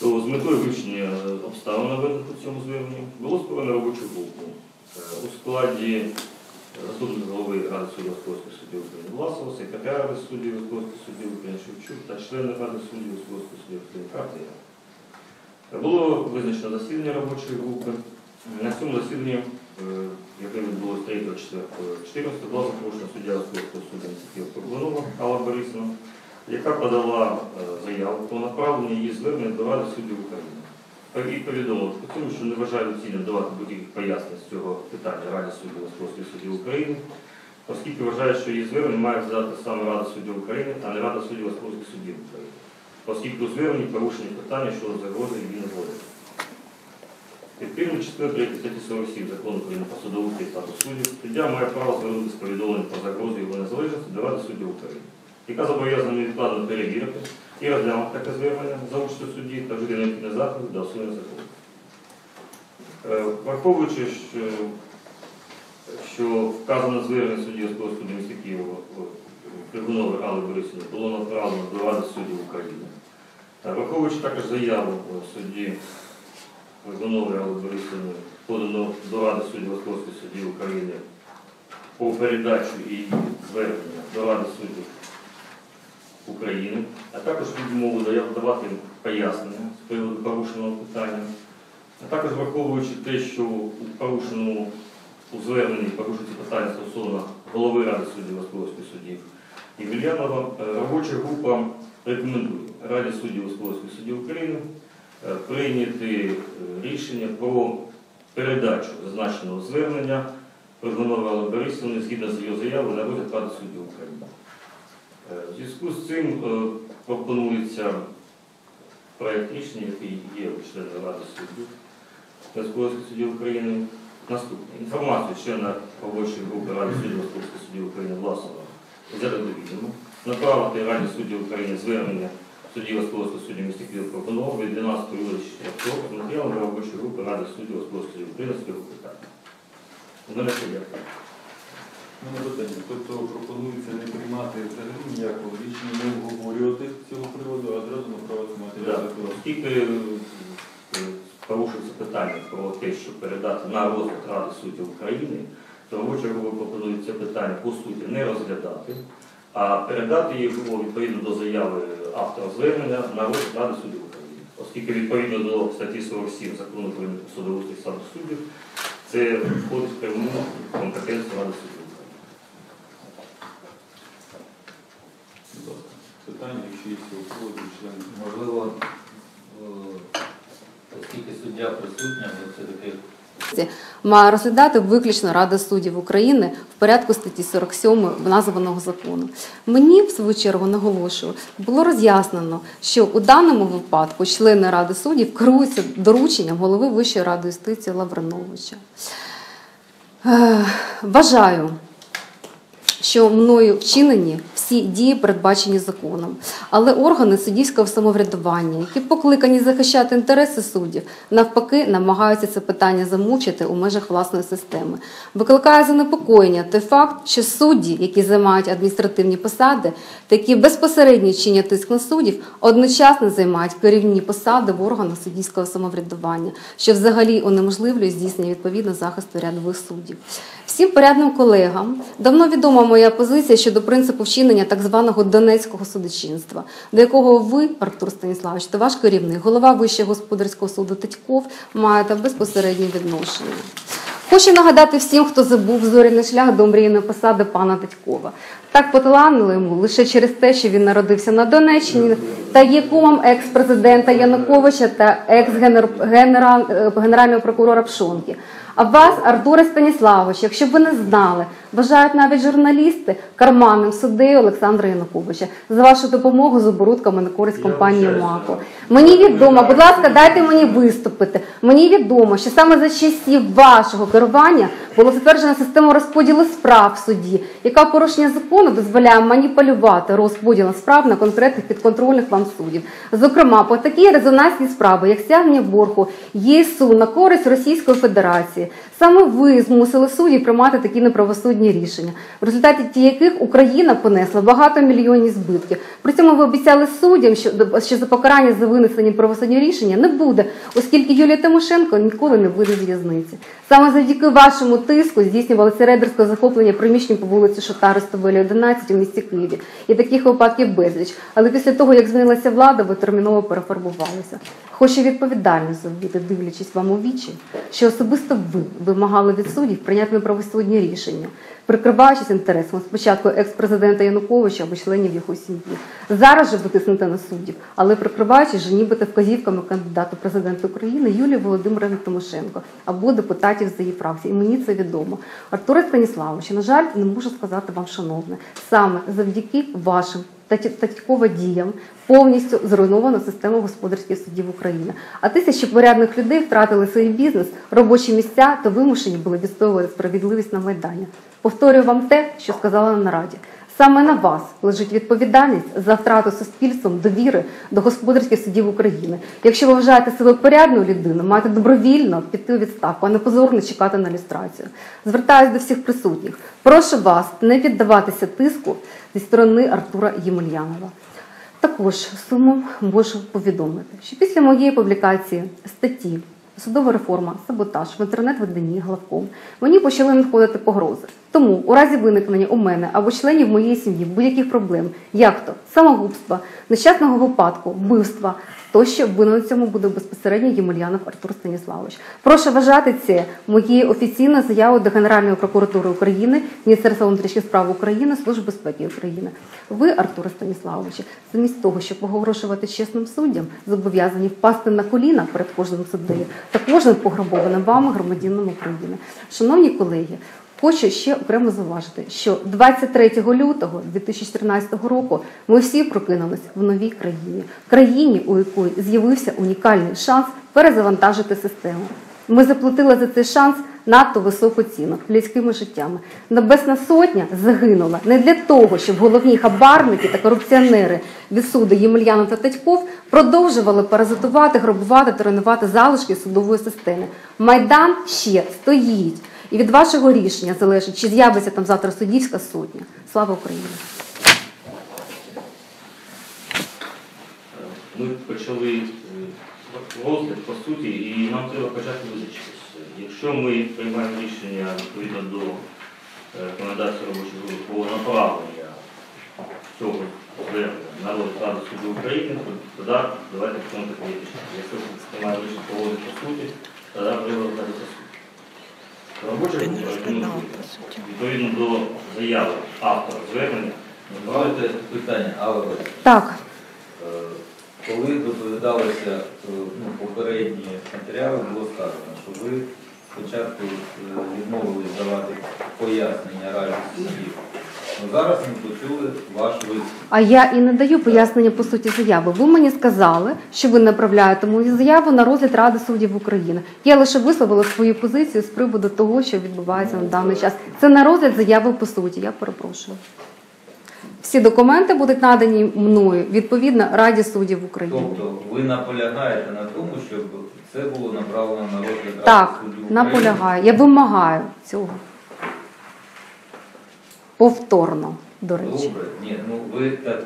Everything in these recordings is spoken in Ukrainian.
то з метою вивчення обставин наведених у цьому зверненні було створено робочу групу е, у складі е, заступника голови Ради суддів Московської судді України Власова, секретаря Ради суддів Московської судді України Шевчук та члени Ради суддів Московської судді України Картія. Було визначено засідання робочої групи. На цьому засіданні, е, яке відбулося 3 4 14 була запрошена суддя Московського суду Києва Пробланова Алла Борисовна, яка подала е, заяву про направлення її звернення до Ради суддів України. І повідомила про тому, що не вважає доцільним давати будь-яких пояснень з цього питання Раді суддів Московської судді України, оскільки вважає, що її звернення має взяти саме Рада суддів України, а не Рада суддів Московських суддів України, оскільки у зверненні порушені питання щодо загрози її неволі. Відповідно частини 3 статті 47 закону України про судоустрій і статус суддів, суддя має право звернутися з повідомленням про загрозу його незалежності до Ради суддів України, яка зобов'язана невідкладно перевірити і розглянути таке звернення за участю судді та вжити необхідних заходів для усунення закону. Е, Враховуючи, що, що вказане звернення судді Господарського суду міста Києва Трибунової Алли Борисівни було направлено до Ради суддів України. Та Враховуючи також заяву е, судді Трибунової Алли Борисівни, подано до Ради суддів Господарської судді України по передачу її звернення до Ради суддів України, а також відмову дає- давати пояснення з приводу порушеного питання, а також враховуючи те, що у порушеному у зверненні порушується питання стосовно голови Ради суддів Московських суддів Євельянова, е, робоча група рекомендує Раді суддів Московських суддів України е, прийняти е, рішення про передачу зазначеного звернення. Пригонової Алли Борисовни згідно з її заявою на розгляд Ради суддів України. В зв'язку з цим е, пропонується проєкт рішення, який є у члена Ради суддів Московських суддів України. Наступне. Інформацію члена робочої групи Ради суддів Московських суддів України Власова взяти до відома. Направити Раді суддів України звернення судді Московського судді міста Києва Пропонова від 12 лютого 4 року з матеріалами робочої групи Ради суддів Московського суддів України з цього питання. У мене все дякую. Тобто взагалі ніякого рішення, не обговорювати з цього приводу, а одразу направити матеріали. Так, Оскільки е, порушується питання про те, щоб передати на розгляд Ради суддів України, то робоча група пропонує це питання по суті не розглядати, а передати його відповідно до заяви автора звернення на розгляд Ради суддів України. Оскільки відповідно до статті 47 закону України про статус суддів, це входить в пряму компетенцію Ради суддів України. Будь ласка. Питання, якщо є цього члени. Можливо, е, оскільки суддя присутня, ми все-таки має розглядати виключно Рада суддів України в порядку статті 47 названого закону. Мені, в свою чергу, наголошую, було роз'яснено, що у даному випадку члени Ради суддів керуються дорученням голови Вищої ради юстиції Лавриновича. Е, Вважаю, що мною вчинені всі дії, передбачені законом. Але органи суддівського самоврядування, які покликані захищати інтереси суддів, навпаки, намагаються це питання замучити у межах власної системи. Викликає занепокоєння той факт, що судді, які займають адміністративні посади, такі безпосередньо чинять тиск на суддів, одночасно займають керівні посади в органах суддівського самоврядування, що взагалі унеможливлює здійснення відповідно захисту рядових суддів. Всім порядним колегам давно відома моя позиція щодо принципу вчинення так званого донецького судочинства, до якого ви, Артур Станіславович, та ваш керівник, голова Вищого господарського суду Тетьков, маєте безпосереднє відношення. Хочу нагадати всім, хто забув зоряний шлях до мрійної посади пана Тетькова. Так поталанили йому лише через те, що він народився на Донеччині та є кумом екс-президента Януковича та екс-генерального прокурора Пшонки. А вас, Артуре Станіславович, якщо б ви не знали, вважають навіть журналісти карманним суддею Олександра Януковича за вашу допомогу з оборудками на користь компанії. МАКО. Мені відомо, будь ласка, дайте мені виступити. Мені відомо, що саме за часів вашого керування було затверджена система розподілу справ в суді, яка порушення закону дозволяє маніпулювати розподілом справ на конкретних підконтрольних вам суддів. Зокрема, по такій резонансній справи, як стягнення боргу ЄСУ на користь Російської Федерації. Саме ви змусили суддів приймати такі неправосудні неправосудні рішення, в результаті ті яких Україна понесла багатомільйонні збитки. При цьому ви обіцяли суддям, що, що за покарання за винесені правосудні рішення не буде, оскільки Юлія Тимошенко ніколи не вийде з в'язниці. Саме завдяки вашому тиску здійснювалося рейдерське захоплення приміщень по вулиці Шотари Стовелі 11 у місті Києві. І таких випадків безліч. Але після того, як змінилася влада, ви терміново перефарбувалися. Хочу відповідально заявити, дивлячись вам у вічі, що особисто ви вимагали від суддів прийняти неправосудні рішення, прикриваючись інтересом спочатку екс-президента Януковича або членів його сім'ї. Зараз же ви тиснете на суддів, але прикриваючись же нібито вказівками кандидату президента України Юлії Володимирівни Тимошенко або депутатів з її фракції. І мені це відомо. Артуре Станіславовичу, на жаль, не можу сказати вам, шановне, саме завдяки вашим татьково діям повністю зруйновано систему господарських судів України. А тисячі порядних людей втратили свій бізнес, робочі місця та вимушені були відстоювати справедливість на майдані. Повторюю вам те, що сказала на нараді. Саме на вас лежить відповідальність за втрату суспільством довіри до господарських судів України. Якщо ви вважаєте себе порядною людиною, маєте добровільно піти у відставку, а не позорно чекати на люстрацію. Звертаюсь до всіх присутніх. Прошу вас не піддаватися тиску зі сторони Артура Ємельянова. Також сумом можу повідомити, що після моєї публікації статті Судова реформа, саботаж в інтернет-виданні главком мені почали надходити погрози. Тому у разі виникнення у мене або членів моєї сім'ї будь-яких проблем, як то самогубства, нещасного випадку, вбивства, тощо винен цьому буде безпосередньо Ємельянов Артур Станіславович. Прошу вважати це моєю офіційною заявою до Генеральної прокуратури України, Міністерства внутрішніх справ України, Служби безпеки України. Ви, Артуре Станіславовичу, замість того, щоб погрошувати чесним суддям, зобов'язані впасти на коліна перед кожним суддею та не пограбованим вами громадянам України. Шановні колеги, хочу ще окремо зауважити, що 23 лютого 2014 року ми всі прокинулись в новій країні, країні, у якої з'явився унікальний шанс перезавантажити систему. Ми заплатили за цей шанс надто високу ціну людськими життями. Небесна сотня загинула не для того, щоб головні хабарники та корупціонери від суду Ємельянов та Татьков продовжували паразитувати, грабувати та руйнувати залишки судової системи. Майдан ще стоїть. І від вашого рішення залежить, чи з'явиться там завтра суддівська сотня. Слава Україні! Ми почали е, розгляд по суті, і нам треба почати визначитися. Якщо ми приймаємо рішення відповідно до рекомендацій робочої групи про направлення цього звернення на розгляд Ради суддів України, то тоді давайте таке рішення. Якщо ми приймаємо рішення проводити по суті, тоді треба розглядати по суті. Робоча група рекомендує відповідно до заяви автора звернення. Давайте питання, Борисівна. Так, Коли доповідалися е, ну, попередні матеріали, було сказано, що ви спочатку е, відмовились давати пояснення раді суддів. Ну, зараз ми почули ваш виступ. А я і не даю пояснення по суті заяви. Ви мені сказали, що ви направляєте мою заяву на розгляд Ради суддів України. Я лише висловила свою позицію з приводу того, що відбувається на даний час. Це на розгляд заяви по суті. Я перепрошую. Всі документи будуть надані мною відповідно Раді суддів України. Тобто ви наполягаєте на тому, щоб це було направлено на розгляд Ради Так, суддів України? наполягаю. Я вимагаю цього. Повторно, до речі. Добре, ні, ну ви так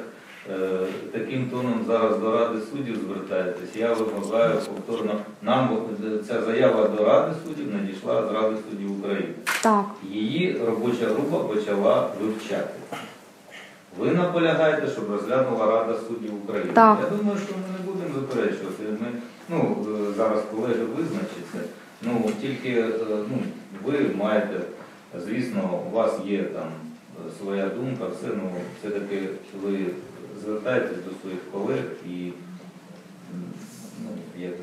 е, таким тоном зараз до Ради суддів звертаєтесь. Я вимагаю повторно. Нам е, ця заява до Ради суддів надійшла з Ради суддів України. Так. Її робоча група почала вивчати. Ви наполягаєте, щоб розглянула Рада суддів України. Так. Я думаю, що ми не будемо заперечувати. Ми, ну, е, зараз колеги визначаться. Ну, тільки е, ну, ви маєте, звісно, у вас є там е, своя думка, все, ну, все-таки ви звертаєтесь до своїх колег і, ну, як,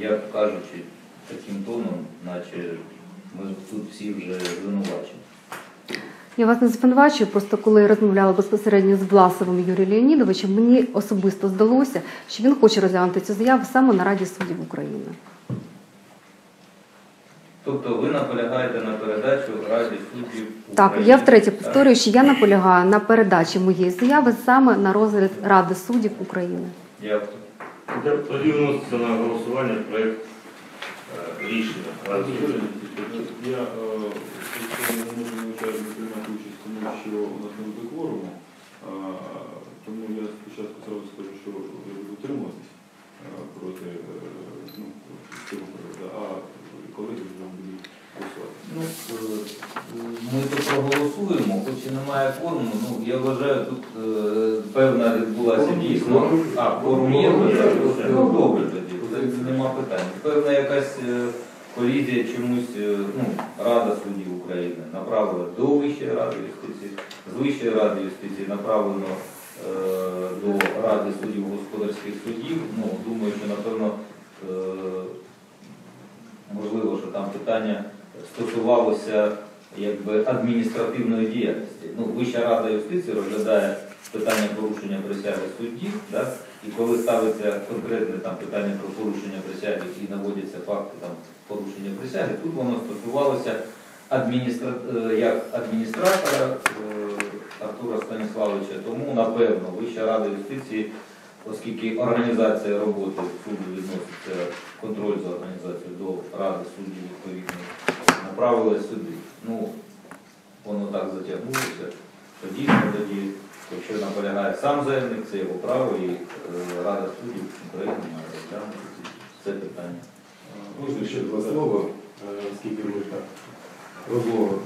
як кажучи, таким тоном, наче ми тут всі вже звинувачені. Я вас не звинувачую, просто коли я розмовляла безпосередньо з Власовим Юрієм Леонідовичем, мені особисто здалося, що він хоче розглянути цю заяву саме на Раді суддів України. Тобто ви наполягаєте на передачу Раді суддів Так, я втретє повторюю, що я наполягаю на передачі моєї заяви саме на розгляд Ради суддів України. Дякую. Тоді вноситься на голосування проєкт е, рішення. Я е, не можу навчати приймати участь, тому що у нас не буде кворуму. Тому я спочатку зразу скажу, що я буду утримуватись е, проти е, ну, цього приводу, а колеги вже будуть голосувати. Ну, ми тут проголосуємо, хоч і немає кворуму, ну я вважаю, тут певна відбулася дійсно. А, кворум є, ну добре тоді, це нема питань. Певна якась е, колізія чомусь, е, ну, Рада суддів України направила до Вищої ради юстиції, з Вищої ради юстиції направлено е, до Ради суддів господарських судів. Ну, думаю, що напевно. е, можливо, що там питання стосувалося якби адміністративної діяльності. Ну, Вища рада юстиції розглядає питання порушення присяги суддів, да? і коли ставиться конкретне там питання про порушення присяги і наводяться факти там порушення присяги, тут воно стосувалося адміністра... е, як адміністратора е, Артура Станіславовича, тому напевно Вища рада юстиції оскільки організація роботи суду відноситься контроль за організацією до Ради суддів відповідно, направили сюди. Ну, воно так затягнулося, то дійсно тоді, якщо наполягає сам заявник, це його право, і е, Рада суддів України має розглянути це питання. Можна ще два слова, е, оскільки ми так розмову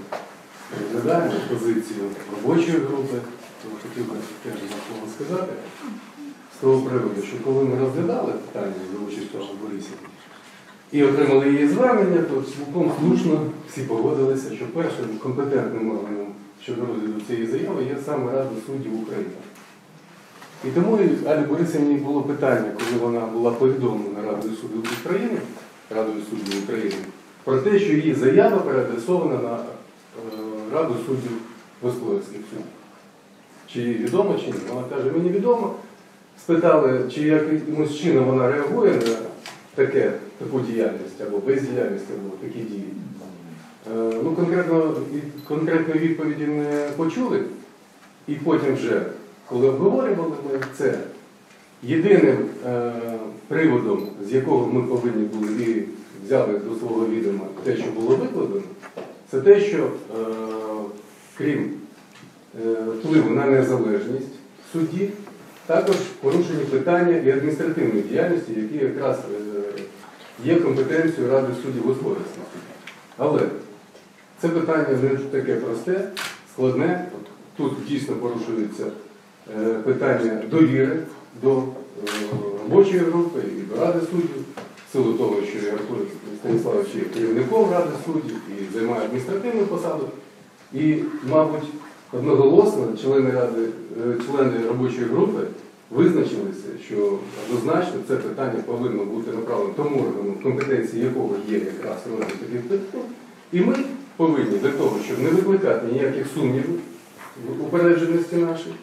розглядаємо позицію робочої групи, то хотів би теж за слово сказати з того приводу, що коли ми розглядали питання за участю Борисів і отримали її звернення, то цілком слушно всі погодилися, що першим компетентним органом щодо розгляду цієї заяви є саме Рада суддів України. І тому Алі Борисівні було питання, коли вона була повідомлена Радою суддів України, Радою суддів України, про те, що її заява переадресована на е, Раду суддів господарських суддів. Чи їй відомо, чи ні? Вона каже, мені відомо. Спитали, чи якимось чином вона реагує на таке, таку діяльність або бездіяльність, або такі дії. Е, Ну, конкретно, конкретної відповіді не почули. І потім вже, коли обговорювали ми це, єдиним е, приводом, з якого ми повинні були і взяли до свого відома те, що було викладено, це те, що е, крім е, впливу на незалежність судді, також порушені питання і адміністративної діяльності, які якраз е, є компетенцією Ради суддів суддів. Але це питання не таке просте, складне. Тут дійсно порушується е, питання довіри до е, робочої групи і до Ради суддів, в силу того, що Артур Станіславович є керівником Ради суддів і займає адміністративну посаду. І, мабуть, одноголосно члени ради, е, члени робочої групи визначилися, що однозначно це питання повинно бути направлено тому органу, компетенції якого є якраз розгляд таких питань. І ми повинні для того, щоб не викликати ніяких сумнівів упередженості нашій,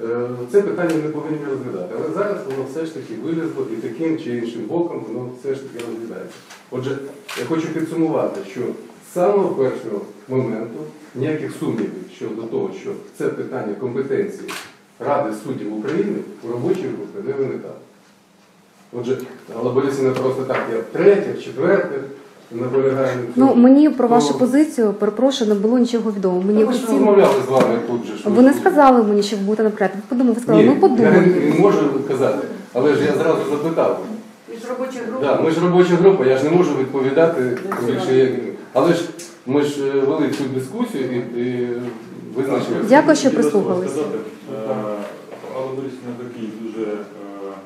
е, це питання не повинні розглядати. Але зараз воно все ж таки вилізло і таким чи іншим боком воно все ж таки розглядається. Отже, я хочу підсумувати, що з самого першого моменту ніяких сумнівів щодо того, що це питання компетенції Ради суддів України у робочій групі не виникало. Отже, Алла Борисівна просто так, я третє, четверте на Ну мені про вашу Ну, позицію перепрошую, не було нічого відомо. Мені Та ми ж офіційно розмовляли з вами тут же. що ви не сказали мені, що ви будете наперед. Ви подумали, ви сказали, Ні, ми я подумаємо. не, не можу казати, але ж я зразу запитав. Між робоча група. Да, ми ж робоча група, я ж не можу відповідати більше як. Але ж ми ж е, вели цю дискусію і, і визначили. Дякую, що би прислухались. сказати, е, Алла Борисівна такий дуже е,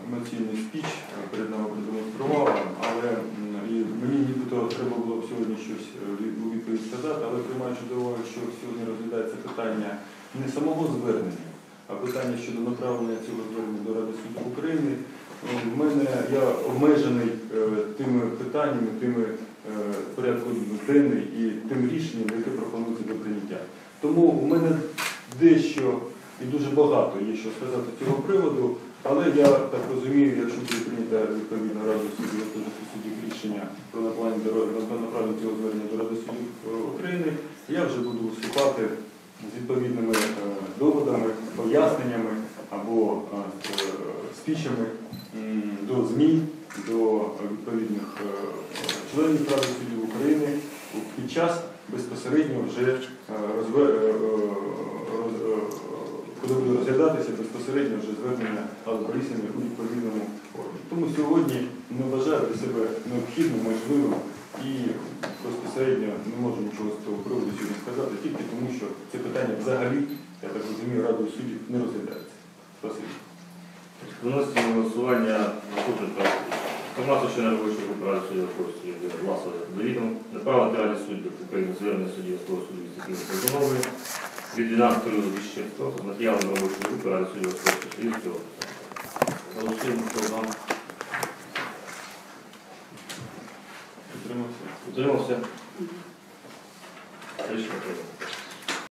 емоційний спіч е, перед нами продемонструвала, але м, і мені нібито треба було б сьогодні щось е, від- у відповідь сказати, але приймаючи до уваги, що сьогодні розглядається питання не самого звернення, а питання щодо направлення цього звернення до Ради суддів України. ну, В мене я обмежений е, тими питаннями, тими е, порядком денний і тим рішенням, яке пропонується до прийняття. Тому у мене дещо і дуже багато є що сказати з цього приводу, але я так розумію, якщо буде прийнята відповідна Рада суддів суддів рішення про направлення цього звернення до Ради суддів е, України, я вже буду виступати з відповідними е, доводами, поясненнями або е, спічами до ЗМІ, до відповідних членів Ради суддів України під час безпосередньо вже коли буде розглядатися безпосередньо вже звернення Алли у відповідному формі. Тому сьогодні не вважаю для себе необхідним, можливим і безпосередньо не можу нічого з цього приводу сьогодні сказати, тільки тому, що це питання взагалі, я так розумію, Радою суддів не розглядається. Спасибі. Виносимо на голосування наступний проект. Інформацію, що на робочій групі Ради суддів Верховної суду власного довідом направити Раді суддів України звернення судді Верховного суду Вісокої постанови від 12 лютого 2004 з матеріалами робочої групи Ради суддів Верховної суду. Голосуємо, хто за. Утримався? Утримався. Рішення прийнято.